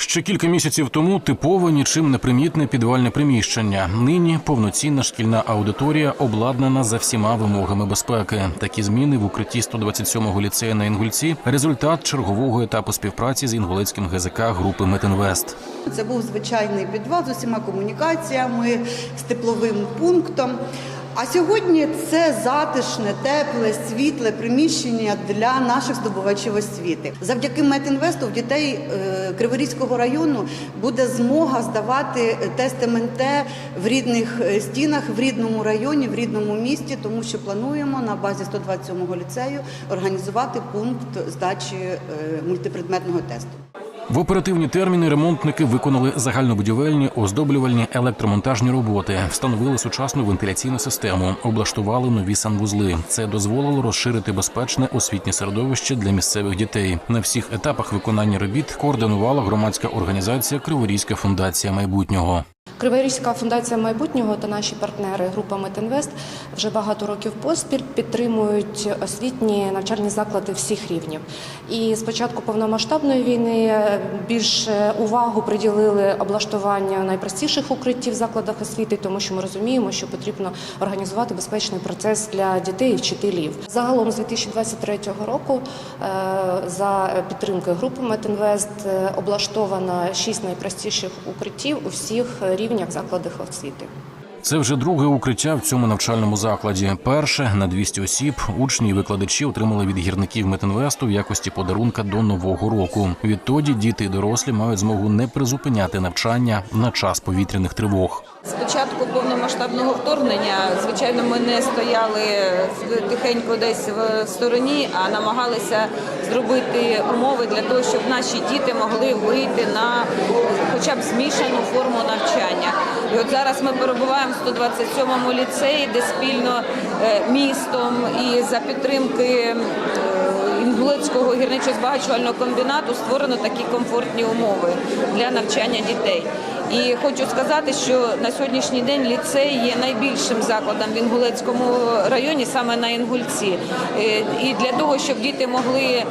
Ще кілька місяців тому типове нічим не примітне підвальне приміщення. Нині повноцінна шкільна аудиторія обладнана за всіма вимогами безпеки. Такі зміни в укритті 127-го ліцею на Інгульці результат чергового етапу співпраці з інгулецьким ГЗК групи Метинвест. Це був звичайний підвал з усіма комунікаціями, з тепловим пунктом. А сьогодні це затишне, тепле, світле приміщення для наших здобувачів освіти. Завдяки Метінвесту в дітей е, Криворізького району буде змога здавати тест МНТ в рідних е, стінах, в рідному районі, в рідному місті, тому що плануємо на базі 127-го ліцею організувати пункт здачі е, мультипредметного тесту. В оперативні терміни ремонтники виконали загальнобудівельні, оздоблювальні електромонтажні роботи, встановили сучасну вентиляційну систему, облаштували нові санвузли. Це дозволило розширити безпечне освітнє середовище для місцевих дітей. На всіх етапах виконання робіт координувала громадська організація Криворізька фундація майбутнього. Криворізька фундація майбутнього та наші партнери група Метінвест вже багато років поспіль підтримують освітні навчальні заклади всіх рівнів. І з початку повномасштабної війни більше увагу приділили облаштування найпростіших укриттів в закладах освіти, тому що ми розуміємо, що потрібно організувати безпечний процес для дітей і вчителів. Загалом з 2023 року е, за підтримкою групи Метінвест е, облаштовано шість найпростіших укриттів у всіх рівнях закладах освіти. Це вже друге укриття в цьому навчальному закладі. Перше на 200 осіб учні і викладачі отримали від гірників Метинвесту в якості подарунка до нового року. Відтоді діти і дорослі мають змогу не призупиняти навчання на час повітряних тривог. Початку повномасштабного вторгнення, звичайно, ми не стояли тихенько десь в стороні, а намагалися зробити умови для того, щоб наші діти могли вийти на хоча б змішану форму навчання. І от зараз ми перебуваємо в 127-му ліцеї, де спільно е, містом і за підтримки е, Інгулецького гірничо-збагачувального комбінату створено такі комфортні умови для навчання дітей. І хочу сказати, що на сьогоднішній день ліцей є найбільшим закладом в Інгулецькому районі, саме на Інгульці. Е, І для того, щоб діти могли е,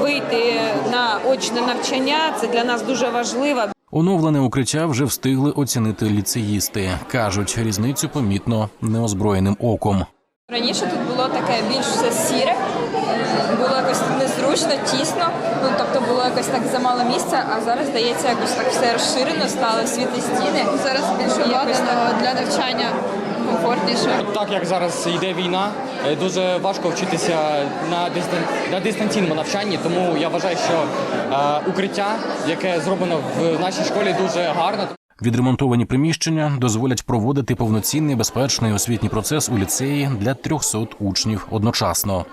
вийти на очне навчання, це для нас дуже важливо. Оновлене укриття вже встигли оцінити ліцеїсти. кажуть, різницю помітно неозброєним оком. Раніше тут було таке більш все сіре, було якось незручно, тісно, ну тобто було якось так замало місця, а зараз здається, якось так все розширено, стало світлі стіни. Зараз більше обладнано для навчання комфортніше. Так як зараз йде війна, е, дуже важко вчитися на дистан... на дистанційному навчанні, тому я вважаю, що е, укриття, яке зроблено в нашій школі, дуже гарно. Відремонтовані приміщення дозволять проводити повноцінний безпечний освітній процес у ліцеї для 300 учнів одночасно.